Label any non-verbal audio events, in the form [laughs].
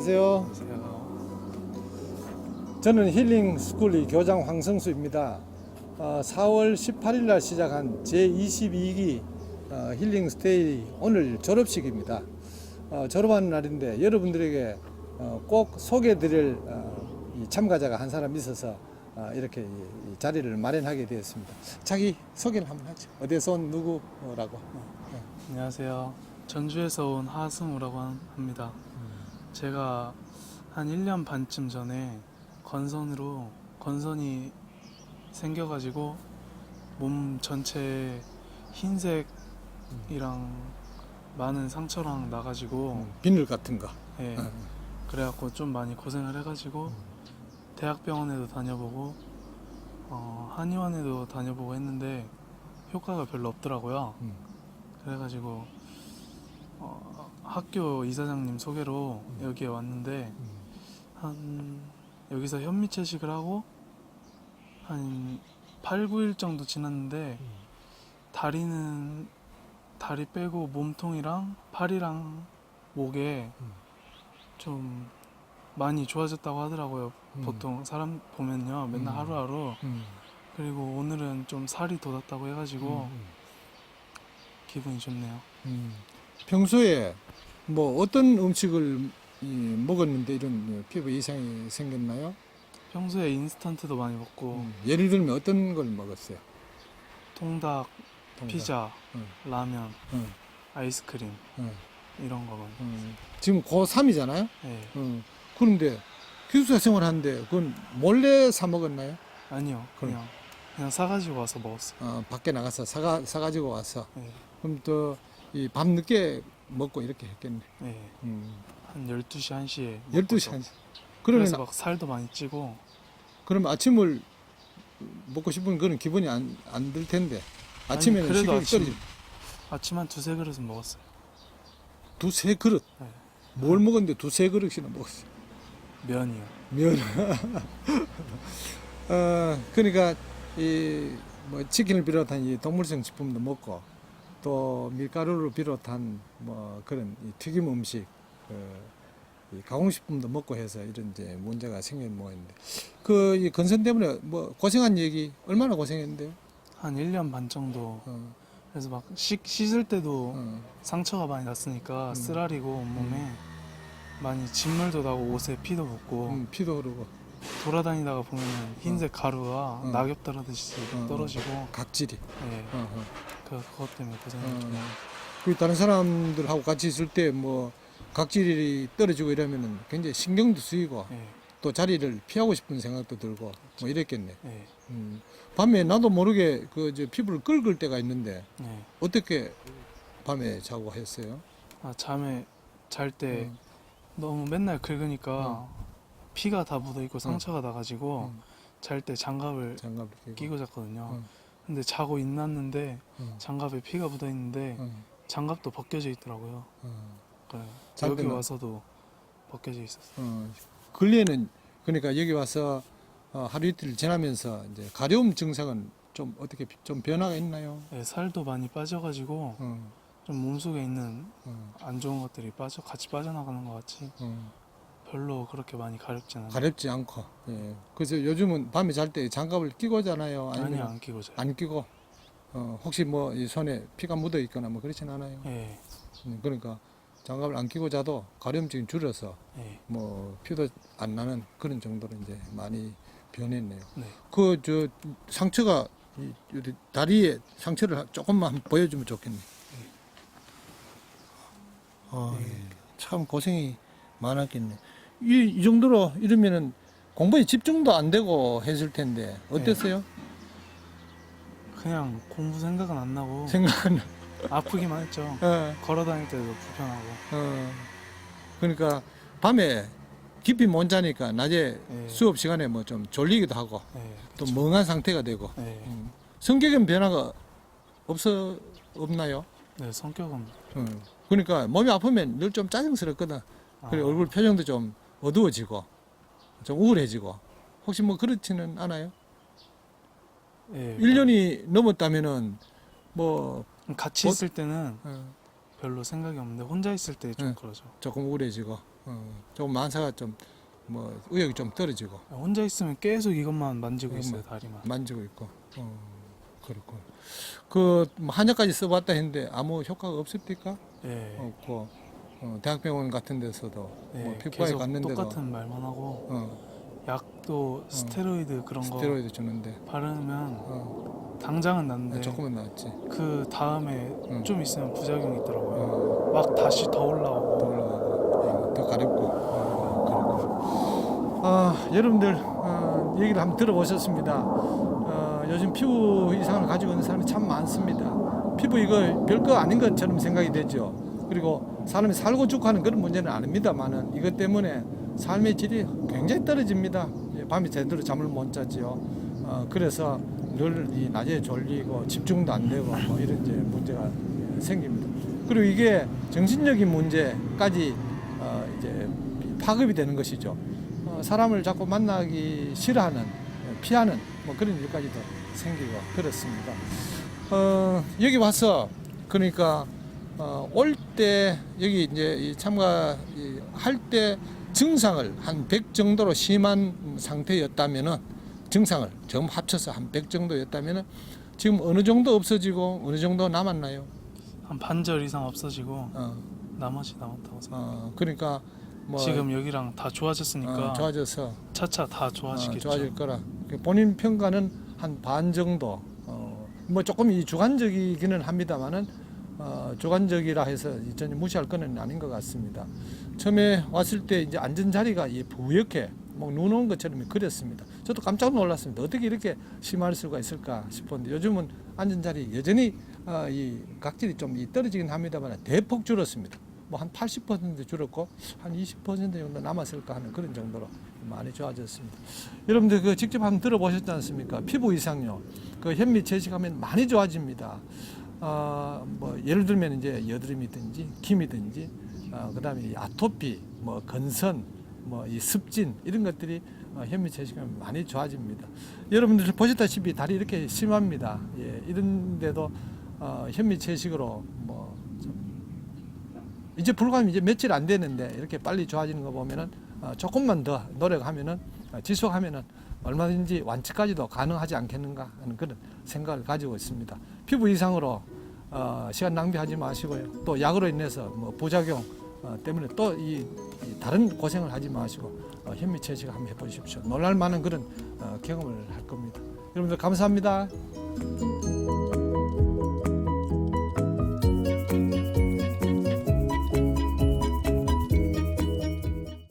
안녕하세요. 저는 힐링 스쿨리 교장 황성수입니다. 어, 4월 18일 날 시작한 제22기 어, 힐링 스테이 오늘 졸업식입니다. 어, 졸업하는 날인데 여러분들에게 어, 꼭 소개드릴 어, 이 참가자가 한 사람 있어서 어, 이렇게 자리를 마련하게 되었습니다. 자기 소개를 한번 하죠. 어디서 온 누구라고? 안녕하세요. 전주에서 온 하승우라고 한- 합니다. 제가 한 1년 반쯤 전에 건선으로 건선이 생겨가지고 몸 전체에 흰색이랑 많은 상처랑 나가지고 비늘 같은 거. 예, 음. 그래갖고 좀 많이 고생을 해가지고 대학병원에도 다녀보고 어, 한의원에도 다녀보고 했는데 효과가 별로 없더라고요. 음. 그래가지고 어, 학교 이사장님 소개로 여기에 왔는데 한 여기서 현미 채식을 하고 한 8, 9일 정도 지났는데 다리는 다리 빼고 몸통이랑 팔이랑 목에 음. 좀 많이 좋아졌다고 하더라고요. 음. 보통 사람 보면요 맨날 음. 하루하루 음. 그리고 오늘은 좀 살이 돋았다고 해가지고 음. 기분이 좋네요. 음. 평소에 뭐 어떤 음식을 이, 먹었는데 이런 피부 이상이 생겼나요? 평소에 인스턴트도 많이 먹고 음. 예를 들면 어떤 걸 먹었어요? 통닭, 통닭. 피자, 응. 라면, 응. 아이스크림 응. 이런 거만. 음. 지금 고3이잖아요. 예. 음. 그런데 기숙사 생활하는데 그건 몰래 사 먹었나요? 아니요. 그럼. 그냥 그냥 사가지고 와서 먹었어요. 어, 밖에 나가서 사가 사가지고 와서 예. 그럼 또 이 밤 늦게 먹고 이렇게 했겠네. 예. 음. 한 12시 1시에 12시 한 그래서 그러면 막 살도 많이 찌고 그럼 아침을 먹고 싶으면 그런 기분이 안 안 들 텐데 아침에는 그래도 식욕이 아침- 떨어지 아침 한 두세 그릇은 먹었어요. 두세 그릇 네. 뭘 먹었는데 두세 그릇이나 먹었어요 면이요. 면 [laughs] 어, 그러니까 이 뭐 치킨을 비롯한 이 동물성 식품도 먹고 또 밀가루를 비롯한 뭐 그런 이 튀김 음식 그, 이 가공식품도 먹고 해서 이런 이제 문제가 생긴 모양인데 그이 건선 때문에 뭐 고생한 얘기 얼마나 고생했는데요? 한 1년 반 정도. 어, 그래서 막 씻, 씻을 때도 어, 상처가 많이 났으니까 음. 쓰라리고 온몸에 많이 진물도 나고 옷에 피도 묻고 음, 피도 흐르고 돌아다니다가 보면 흰색 가루가 어. 낙엽 떨어지듯이 어, 어. 떨어지고 각질이 예. 어, 어. 그, 그것 때문에 어, 고생했죠. 그 다른 사람들하고 같이 있을 때 뭐 각질이 떨어지고 이러면은 굉장히 신경도 쓰이고 예. 또 자리를 피하고 싶은 생각도 들고 뭐 이랬겠네. 예. 음. 밤에 나도 모르게 그 저 피부를 긁을 때가 있는데 예. 어떻게 밤에 자고 했어요? 아, 잠에 잘 때 음. 너무 맨날 긁으니까 피가 다 묻어 있고 상처가 나가지고 음. 잘 때 장갑을 장갑을 끼고. 끼고 잤거든요. 음. 근데 자고 있났는데 음. 장갑에 피가 묻어 있는데 음. 장갑도 벗겨져 있더라고요. 음. 잘 여기 와서도 벗겨져 있었어요. 어, 근래에는 그러니까 여기 와서 어, 하루 이틀 지나면서 이제 가려움 증상은 좀 어떻게 비- 좀 변화가 있나요? 예, 살도 많이 빠져가지고 어, 좀 몸속에 있는 어, 안 좋은 것들이 빠져 같이 빠져나가는 것 같지 어. 별로 그렇게 많이 가렵진 않아요. 가렵지 않고. 예. 그래서 요즘은 밤에 잘 때 장갑을 끼고 자나요? 아니 아니면 안 끼고 자요. 안 끼고? 어, 혹시 뭐 이 손에 피가 묻어 있거나 뭐 그렇진 않아요. 예, 음, 그러니까 장갑을 안 끼고 자도 가려움증이 줄어서 예, 뭐 피도 안 나는 그런 정도로 이제 많이 변했네요. 네. 그 저 상처가 이, 이 다리에 상처를 하- 조금만 보여주면 좋겠네. 아, 예. 참 고생이 많았겠네. 이, 이 정도로 이러면은 공부에 집중도 안 되고 했을 텐데 어땠어요? 그냥 공부 생각은 안 나고 생각은 [laughs] 아프기만 했죠. 어, 걸어 다닐 때도 불편하고. 어. 그러니까 밤에 깊이 못 자니까 낮에 예. 수업 시간에 뭐 좀 졸리기도 하고 예, 또 멍한 상태가 되고 예. 음. 성격엔 변화가 없어 없나요? 네, 성격은 음. 그러니까 몸이 아프면 늘 좀 짜증스럽거든. 그리고 아, 얼굴 표정도 좀 어두워지고 좀 우울해지고 혹시 뭐 그렇지는 않아요? 예, 1년이 넘었다면은 뭐 같이 뭐- 있을 때는 어, 별로 생각이 없는데 혼자 있을 때좀 네. 그러죠. 조금 우울해지고 어, 조금 만사가 좀 뭐 의욕이 좀 떨어지고 혼자 있으면 계속 이것만 만지고. 있어요 다리만. 만지고 있고 어, 그렇고 그뭐 한약까지 써봤다 했는데 아무 효과가 없습니까? 예. 없고 어, 대학병원 같은 데서도 예, 뭐 피부과에 계속 갔는데도 똑같은 말만 하고 어, 약도 스테로이드 그런 거 스테로이드 주는데 바르면 어, 당장은 낫는데 조금은 낫지. 그 다음에 응. 좀 있으면 부작용이 있더라고요. 어, 막 다시 더 더 올라오고 올라가고 어, 더 가렵고 어, 그렇고. 아, 여러분들 어, 얘기를 한번 들어보셨습니다. 어, 요즘 피부 이상을 가지고 있는 사람이 참 많습니다. 피부 이거 별거 아닌 것처럼 생각이 되죠. 그리고 사람이 살고 죽고 하는 그런 문제는 아닙니다만은 이것 때문에 삶의 질이 굉장히 떨어집니다. 예, 밤에 제대로 잠을 못 자지요. 어, 그래서 늘 이 낮에 졸리고 집중도 안 되고 뭐 이런 이제 문제가 생깁니다. 그리고 이게 정신적인 문제까지 어, 이제 파급이 되는 것이죠. 어, 사람을 자꾸 만나기 싫어하는, 어, 피하는 뭐 그런 일까지도 생기고 그렇습니다. 어, 여기 와서 그러니까 어, 올 때 여기 이제 이 참가 할 때 증상을 한 100 정도로 심한 상태였다면은 증상을 전부 합쳐서 한 100 정도였다면은 지금 어느 정도 없어지고 어느 정도 남았나요? 한 반절 이상 없어지고 어, 나머지 남았다고 생각. 어, 그러니까 뭐 지금 여기랑 다 좋아졌으니까 어, 좋아져서 차차 다 어, 좋아지겠죠. 좋아질 거라. 본인 평가는 한 반 정도. 어, 뭐 조금 이 주관적이기는 합니다만은 어, 주관적이라 해서 전혀 무시할 거는 아닌 것 같습니다. 처음에 왔을 때 이제 앉은 자리가 이 부옇게 뭐눈 온 것처럼 그렸습니다. 저도 깜짝 놀랐습니다. 어떻게 이렇게 심할 수가 있을까 싶었는데 요즘은 앉은 자리 여전히 어, 이 각질이 좀이 떨어지긴 합니다만 대폭 줄었습니다. 뭐 한 80% 줄었고 한 20% 정도 남았을까 하는 그런 정도로 많이 좋아졌습니다. 여러분들 그 직접 한번 들어보셨지 않습니까? 피부 이상요. 그 현미 채식하면 많이 좋아집니다. 어, 뭐 예를 들면 이제 여드름이든지 김이든지 어, 그다음에 이 아토피, 뭐 건선, 뭐 이 습진 이런 것들이 어, 현미 채식하면 많이 좋아집니다. 여러분들 보셨다시피 다리 이렇게 심합니다. 예, 이런데도 어, 현미 채식으로 뭐좀 이제 불과 이제 며칠 안 되는데 이렇게 빨리 좋아지는 거 보면은 어, 조금만 더 노력하면은 어, 지속하면은 얼마든지 완치까지도 가능하지 않겠는가 하는 그런 생각을 가지고 있습니다. 피부 이상으로 어, 시간 낭비하지 마시고요. 또 약으로 인해서 뭐 부작용 어, 때문에 또 이 다른 고생을 하지 마시고 어, 현미 채식 한번 해보십시오. 놀랄 만한 그런 어, 경험을 할 겁니다. 여러분들 감사합니다.